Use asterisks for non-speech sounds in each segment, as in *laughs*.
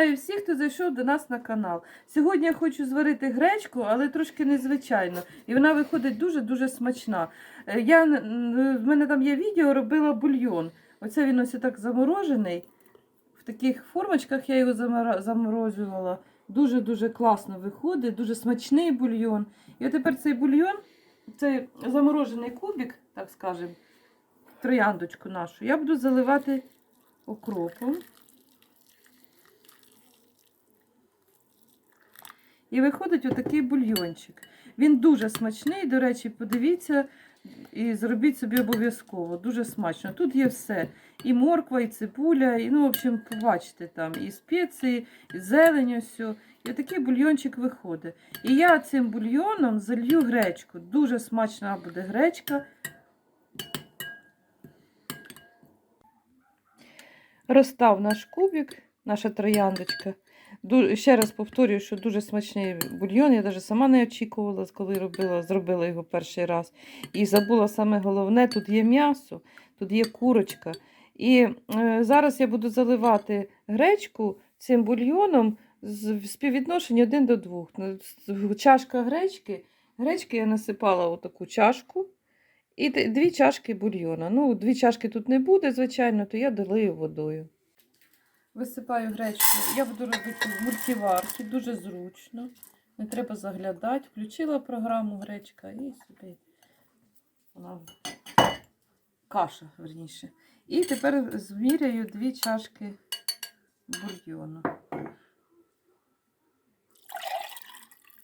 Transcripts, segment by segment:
Вітаю всіх, хто зайшов до нас на канал. Сьогодні я хочу зварити гречку, але трошки незвичайно. І вона виходить дуже-дуже смачна. Е, Я, в мене там є відео, робила бульйон. Оце він ось так заморожений. В таких формочках я його заморозювала. Дуже-дуже класно виходить, дуже смачний бульйон. І от тепер цей бульйон, цей заморожений кубик, так скажемо, трояндочку нашу, я буду заливати окропом. І виходить отакий бульйончик. Він дуже смачний, до речі, подивіться і зробіть собі обов'язково. Дуже смачно. Тут є все. І морква, і цибуля, і, ну, в общем, побачите там і спеції, і зелень, все. І отакий бульйончик виходить. І я цим бульйоном залью гречку. Дуже смачна буде гречка. Розстав наш кубик, наша трояндочка. Ще раз повторюю, що дуже смачний бульйон. Я навіть сама не очікувала, коли робила, зробила його перший раз. І забула саме головне: тут є м'ясо, тут є курочка. І е, зараз я буду заливати гречку цим бульйоном з співвідношенні 1 до 2. Ну, Чашка гречки. Гречки я насипала у таку чашку. І дві чашки бульйона. Ну, дві чашки тут не буде, звичайно, то я долию водою. Висипаю гречку. Я буду робити в мультиварці, дуже зручно. Не треба заглядати. Включила програму гречка і собі вона каша, верніше. І тепер зміряю дві чашки бульйону.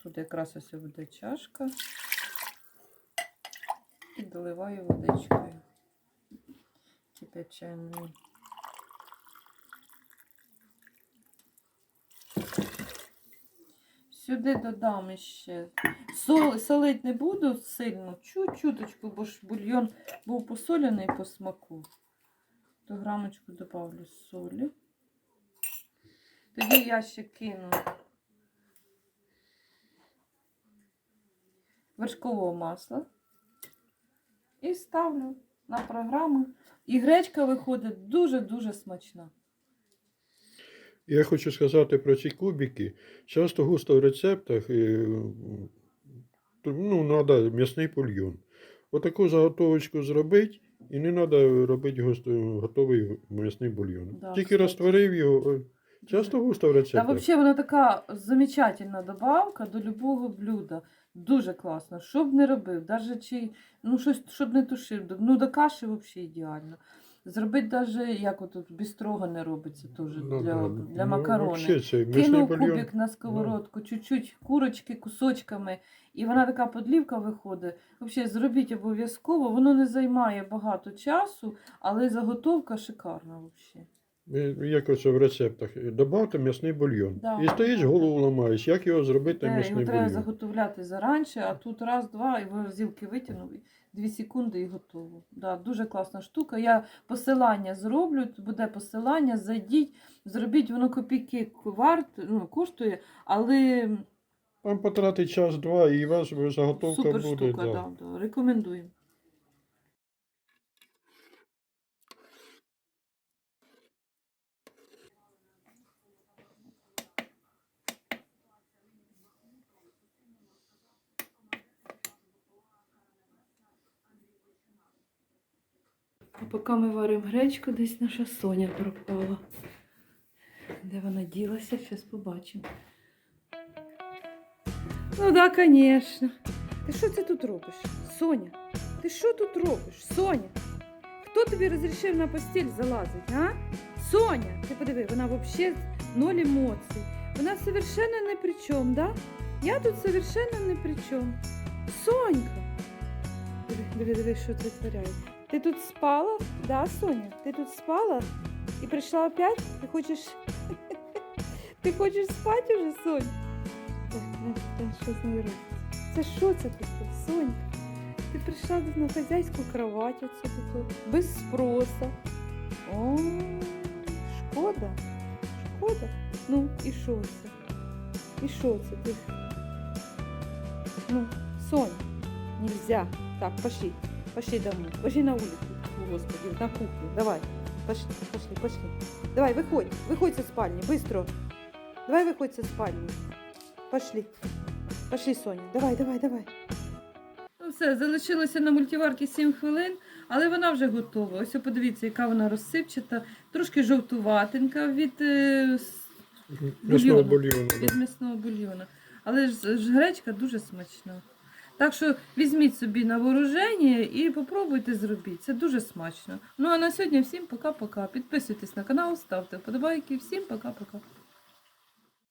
Тут якраз ось буде чашка. І доливаю водичкою кипяченою. Сюди додам ще. Сол, солить не буду сильно, чуть-чуточку, бо ж бульйон був посолений по смаку. То грамочку добавлю солі. Тоді я ще кину вершкового масла і ставлю на програму. І гречка виходить дуже-дуже смачна. Я хочу сказати про ці кубики. Часто густо в рецептах е, ну, треба м'ясний бульйон. Отаку заготовочку зробити, і не треба робити готовий м'ясний бульйон. Да, Тільки кстати. розтворив його. е, Часто густо в Та рецептах. взагалі вона така замечательна добавка до любого блюда. Дуже класно. Що б не робив, даже чи ну щось, щоб не тушив. Ну до каші взагалі ідеально. Зробити навіть, як тут без не робиться теж ну для, ну, для, для макарони. Кинув кубик на сковородку, чуть-чуть курочки кусочками, і вона така подлівка виходить. Взагалі, зробіть обов'язково, воно не займає багато часу, але заготовка шикарна взагалі. Якось в рецептах додати м'ясний бульйон. Да. І стоїш, голову ламаєш, як його зробити Те, м'ясний бульйон. Треба заготовляти заранше, а тут раз, два, і ви зілки витягнули. Дві секунди і готово. Да, Дуже класна штука. Я посилання зроблю, буде посилання, зайдіть, зробіть, воно копійки варт, ну, коштує, але. Вам потратить час-два і ваш заготовка буде. Да. Да, да. рекомендуємо. А поки ми варимо гречку, десь наша Соня пропала. Де вона ділася, зараз побачимо. Ну так, да, звісно. Ти що це тут робиш? Соня? Ти що тут робиш? Соня? Хто тобі розрішив на постіль залазити, а? Соня, ти подиви, вона взагалі ноль емоцій. Вона совершенно не при чому, да? Я тут совершенно не при чому. Сонька. Диви, диви, диви, що це творяє. Ти тут спала? Да, Соня? Ти тут спала? І прийшла опять? Ти хочеш. *laughs* Ти хочеш спати вже, Сонь? Так, ну, та що з нею робиться? Це що це таке, Сонька? Ти прийшла тут на хазяйську кровать оце тут, без спроса. О, шкода, шкода. Ну, і що це? І що це? Ти? Ну, Сонь, нельзя. Так, пошли. Пошли домой. Пошли на улицу. О, Господи, на кухню. Давай. Пошли, пошли, пошли. Давай, выходь. Выходь со спальни. Быстро. Давай виходь з спальні. Пошли. Пошли, Соня. Давай, давай, давай. Ну все, залишилося на мультиварці 7 хвилин, але вона вже готова. Ось подивіться, яка вона розсипчата, трошки жовтуватенька від, е, с- М'ясного Бульйону. бульйону. да. від м'ясного бульйону. Але ж, ж гречка дуже смачна. Так що візьміть собі на вооруження і попробуйте зробіть. Це дуже смачно. Ну а на сьогодні всім пока-пока. Підписуйтесь на канал, ставте вподобайки. Всім пока-пока.